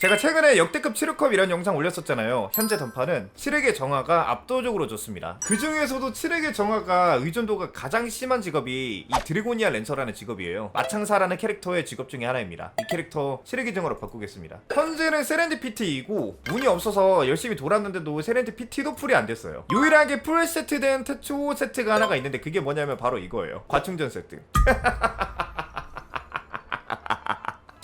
제가 최근에 역대급 치르컵 이런 영상 올렸었잖아요. 현재 던파는 칠흑의 정화가 압도적으로 좋습니다. 그 중에서도 칠흑의 정화가 의존도가 가장 심한 직업이 이 드래고니아 랜서라는 직업이에요. 마창사라는 캐릭터의 직업 중에 하나입니다. 이 캐릭터 칠흑의 정화로 바꾸겠습니다. 현재는 세렌디피티이고 운이 없어서 열심히 돌았는데도 세렌디피티도 풀이 안 됐어요. 유일하게 풀 세트된 태초 세트가 하나가 있는데 그게 뭐냐면 바로 이거예요. 과충전 세트.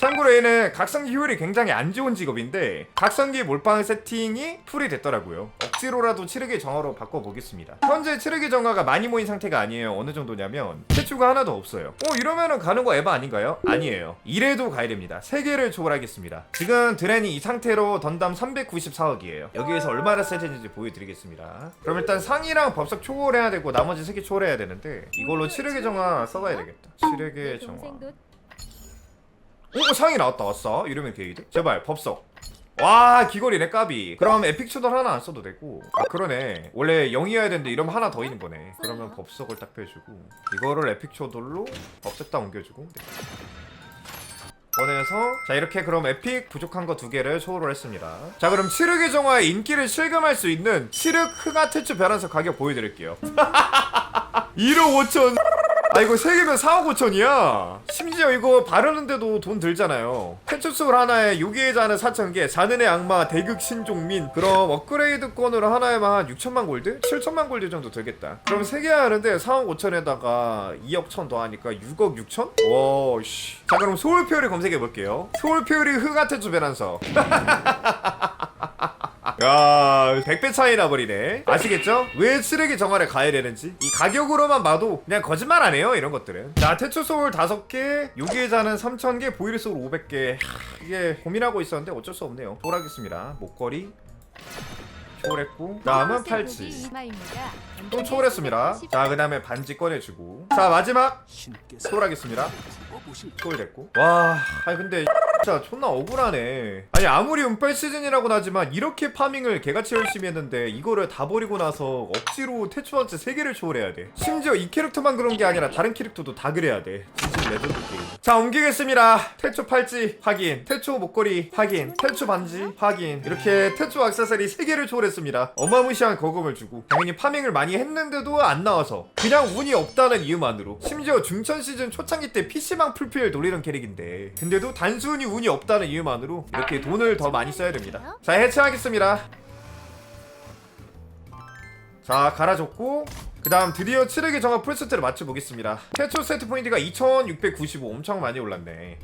참고로 얘는 각성기 효율이 굉장히 안 좋은 직업인데 각성기 몰빵 세팅이 풀이 됐더라고요. 억지로라도 치르기 정화로 바꿔보겠습니다. 현재 치르기 정화가 많이 모인 상태가 아니에요. 어느 정도냐면 태추가 하나도 없어요. 어 이러면은 가는 거 에바 아닌가요? 아니에요. 이래도 가야 됩니다. 3개를 초월하겠습니다. 지금 드렌이 이 상태로 던담 394억이에요. 여기에서 얼마나 세진지 보여드리겠습니다. 그럼 일단 상이랑 법석 초월해야 되고 나머지 3개 초월해야 되는데 이걸로 치르기 정화 써봐야 되겠다. 치르기 정화 오 상이 나왔다 왔어. 이러면 게이드 제발 법석. 와 귀걸이네 까비. 그럼 에픽 추돌 하나 안 써도 되고. 아 그러네. 원래 0이어야 되는데 이러면 하나 더 있는 거네. 그러면 법석을 딱 빼주고 이거를 에픽 추돌로 법석 딱 옮겨주고. 꺼내서 자 이렇게 그럼 에픽 부족한 거 두 개를 초월을 했습니다. 자 그럼 칠흑의 정화의 인기를 실감할 수 있는 칠흑 흑아 태츠 별한석 가격 보여드릴게요. 1억 5천 아 이거 세 개면 4억 5천이야. 심지어 이거 바르는데도 돈 들잖아요. 펜초솔 하나에 요기의 자는 4천개 자는의 악마 대극 신종민. 그럼 업그레이드권으로 하나에만 한 6천만 골드? 7천만 골드 정도 들겠다. 그럼 세개 하는데 4억 5천에다가 2억 천 더 하니까 6억 6천? 와씨. 자 그럼 소울표를 검색해볼게요. 소울표리 흑아테주 베란서 야, 100배 차이 나버리네. 아시겠죠? 왜 쓰레기 정화를 가야 되는지? 이 가격으로만 봐도 그냥 거짓말 안 해요, 이런 것들은. 자, 태초 소울 5개, 요기의 자는 3,000개, 보이르 소울 500개. 하, 이게 고민하고 있었는데 어쩔 수 없네요. 초월하겠습니다. 목걸이. 초월했고. 다음은 팔찌. 또 초월했습니다. 자, 그 다음에 반지 꺼내주고. 자, 마지막. 초월하겠습니다. 초월됐고. 와, 아니 근데 진짜 존나 억울하네. 아니 아무리 운빨 시즌이라고는 하지만 이렇게 파밍을 개같이 열심히 했는데 이거를 다 버리고 나서 억지로 태초한테 3개를 초월해야 돼. 심지어 이 캐릭터만 그런 게 아니라 다른 캐릭터도 다 그래야 돼. 진심 레전드 게임. 자, 옮기겠습니다. 태초 팔찌 확인. 태초 목걸이 확인. 태초 반지 확인. 이렇게 태초 액세서리 3개를 초월했습니다. 어마무시한 거금을 주고 당연히 파밍을 많이 했는데도 안 나와서 그냥 운이 없다는 이유만으로 심지어 중천 시즌 초창기 때 PC방 풀필 돌리는 캐릭인데 근데도 단순히 운이 없다는 이유만으로 이렇게 돈을 더 많이 써야 됩니다. 자, 해체하겠습니다. 자 갈아줬고 그 다음 드디어 7흑의 정화 풀세트를 맞춰보겠습니다. 최초 세트 포인트가 2695 엄청 많이 올랐네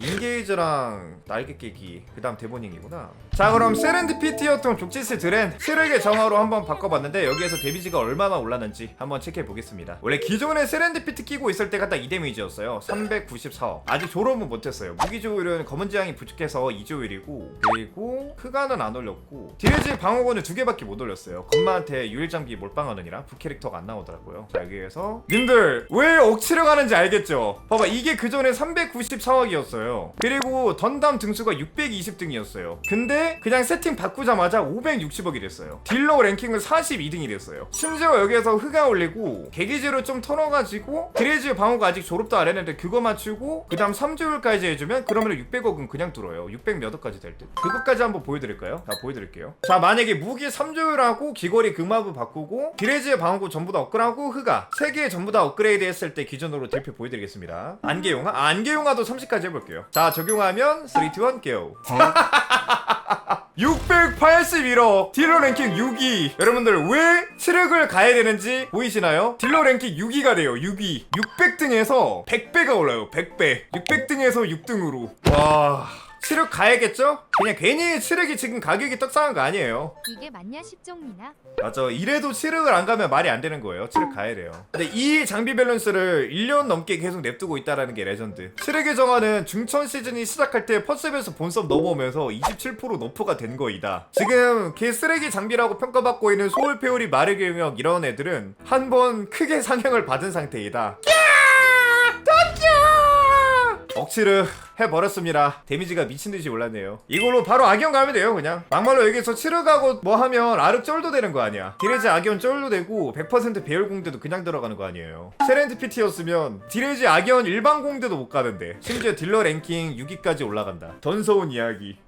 인게이즈랑 날개 깨기 그 다음 데모닝이구나. 자 그럼 세렌디피티였던 족지스 드렌 7흑의 정화로 한번 바꿔봤는데 여기에서 데미지가 얼마나 올랐는지 한번 체크해보겠습니다. 원래 기존에 세렌디피티 끼고 있을 때가 딱 이 데미지였어요. 394억. 아직 졸업은 못했어요. 무기조율은 검은 지향이 부족해서 2조율이고 그리고 크가는 안 올렸고 디레지 방어건을 두 개밖에 못 올렸어요. 건마한테 유일장비 몰빵하느니라 부캐릭터가 안 나오더라고요. 자 여기에서 님들 왜 억지로 가는지 알겠죠? 봐봐 이게 그전에 394억이었어요 그리고 던담 등수가 620등이었어요. 근데 그냥 세팅 바꾸자마자 560억이 됐어요. 딜러 랭킹은 42등이 됐어요. 심지어 여기에서 흑가 올리고 개기지로 좀 털어가지고 디레지 방어가 아직 졸업도 안 했는데 그거 맞추고 그 다음 3조율까지 해주면 그러면 600억은 그냥 들어요. 600몇 억까지 될 듯. 그것까지 한번 보여드릴까요? 자 보여드릴게요. 자 만약에 무기 3조율하고 귀걸이 금마부 바꾸고 디레지의 방어구 전부 다 업그레이드하고 흑가 3개 전부 다 업그레이드 했을 때 기준으로 대표 보여드리겠습니다. 안개용화? 아 안개용화도 30까지 해볼게요 자 적용하면 3, 2, 1 go 681억 딜러 랭킹 6위. 여러분들 왜 7흑을 가야 되는지 보이시나요? 딜러 랭킹 6위가 돼요 6위. 600등에서 100배가 올라요 100배. 600등에서 6등으로. 와 7흑 가야겠죠? 그냥 괜히 7흑이 지금 가격이 떡상한 거 아니에요. 이게 맞냐 십종미나 맞아. 이래도 7흑을 안 가면 말이 안 되는 거예요. 7흑 가야 돼요. 근데 이 장비 밸런스를 1년 넘게 계속 냅두고 있다라는 게 레전드. 7흑의 정화는 중천 시즌이 시작할 때 퍼셉에서 본섭 넘어오면서 27% 너프가 된 거이다. 지금 개 쓰레기 장비라고 평가받고 있는 소울 페오리 마르게 용역 이런 애들은 한 번 크게 상향을 받은 상태이다 억지를 해버렸습니다. 데미지가 미친듯이 올랐네요. 이걸로 바로 악연 가면 돼요, 그냥. 막말로 여기서 치르가고 뭐 하면 아르 쩔도 되는 거 아니야. 디레지 악연 쩔도 되고 100% 배열 공대도 그냥 들어가는 거 아니에요. 세렌디피티였으면 디레지 악연 일반 공대도 못 가는데 심지어 딜러 랭킹 6위까지 올라간다. 던서운 이야기.